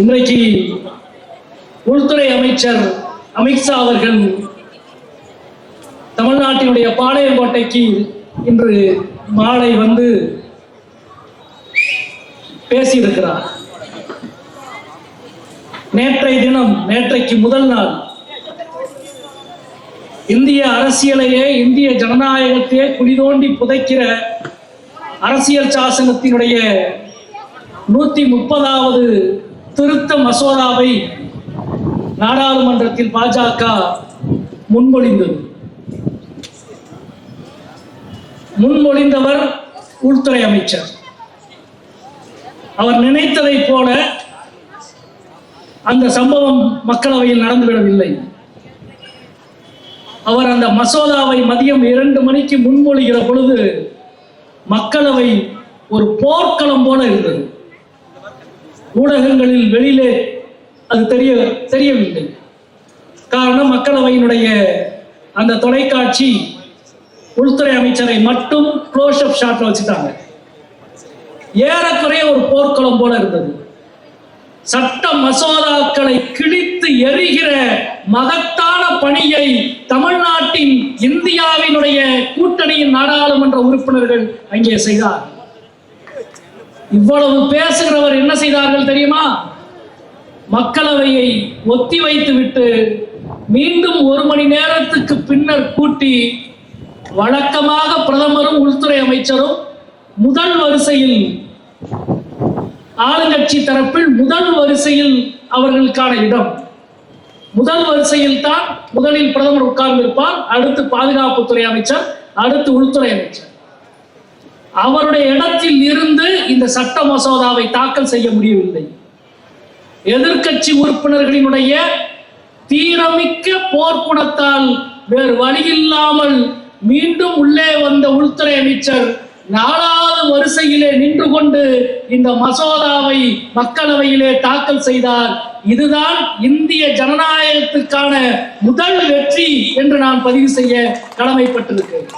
இன்றைக்கு உள்துறை அமைச்சர் அமித்ஷா அவர்கள் தமிழ்நாட்டினுடைய பாளையங்கோட்டைக்கு இன்று மாலை வந்து பேசியிருக்கிறார். நேற்றைய தினம் நேற்றைக்கு முதல் நாள் இந்திய அரசியலையே இந்திய ஜனநாயகத்தையே குழி தோண்டி புதைக்கிற அரசியல் சாசனத்தினுடைய நூத்தி முப்பதாவது திருத்த மசோதாவை நாடாளுமன்றத்தில் பாஜக முன்மொழிந்தது. முன்மொழிந்தவர் உள்துறை அமைச்சர். அவர் நினைத்ததை போல அந்த சம்பவம் மக்களவையில் நடந்துவிடவில்லை. அவர் அந்த மசோதாவை மதியம் இரண்டு மணிக்கு முன்மொழிகிற பொழுது மக்களவை ஒரு போர்க்களம் போல இருந்தது. ஊடகங்களில் வெளியிலே அது தெரிய தெரியவில்லை. காரணம் மக்களவையினுடைய அந்த தொலைக்காட்சி உள்துறை அமைச்சரை மட்டும் க்ளோஸ் அப் ஷாட்ல வச்சுட்டாங்க. ஏறக்குறைய ஒரு போர்க்களம் போல இருந்தது. சட்ட மசோதாக்களை கிழித்து எரிகிற மகத்தான பணியை தமிழ்நாட்டின் இந்தியாவினுடைய கூட்டணியின் நாடாளுமன்ற உறுப்பினர்கள் அங்கே செய்தார்கள். இவ்வளவு பேசுகிறவர் என்ன செய்தார்கள் தெரியுமா? மக்களவையை ஒத்தி வைத்துவிட்டு மீண்டும் ஒரு மணி நேரத்துக்கு பின்னர் கூட்டி வழக்கமாக பிரதமரும் உள்துறை அமைச்சரும் முதல் வரிசையில் ஆளுங்கட்சி தரப்பில் முதல் வரிசையில் அவர்களுக்கான இடம். முதல் வரிசையில் தான் முதலில் பிரதமர் உட்கார்ந்திருப்பார் அடுத்து பாதுகாப்புத்துறை அமைச்சர் அடுத்து உள்துறை அமைச்சர். அவருடைய இடத்தில் இருந்து இந்த சட்ட மசோதாவை தாக்கல் செய்ய முடியவில்லை. எதிர்கட்சி உறுப்பினர்களினுடைய தீரமிக்க போர்க்குணத்தால் வேறு வழியில்லாமல் மீண்டும் உள்ளே வந்த உள்துறை அமைச்சர் நாலாவது வரிசையிலே நின்று கொண்டு இந்த மசோதாவை மக்களவையிலே தாக்கல் செய்தார். இதுதான் இந்திய ஜனநாயகத்துக்கான முதல் வெற்றி என்று நான் பதிவு செய்ய கடமைப்பட்டிருக்கிறேன்.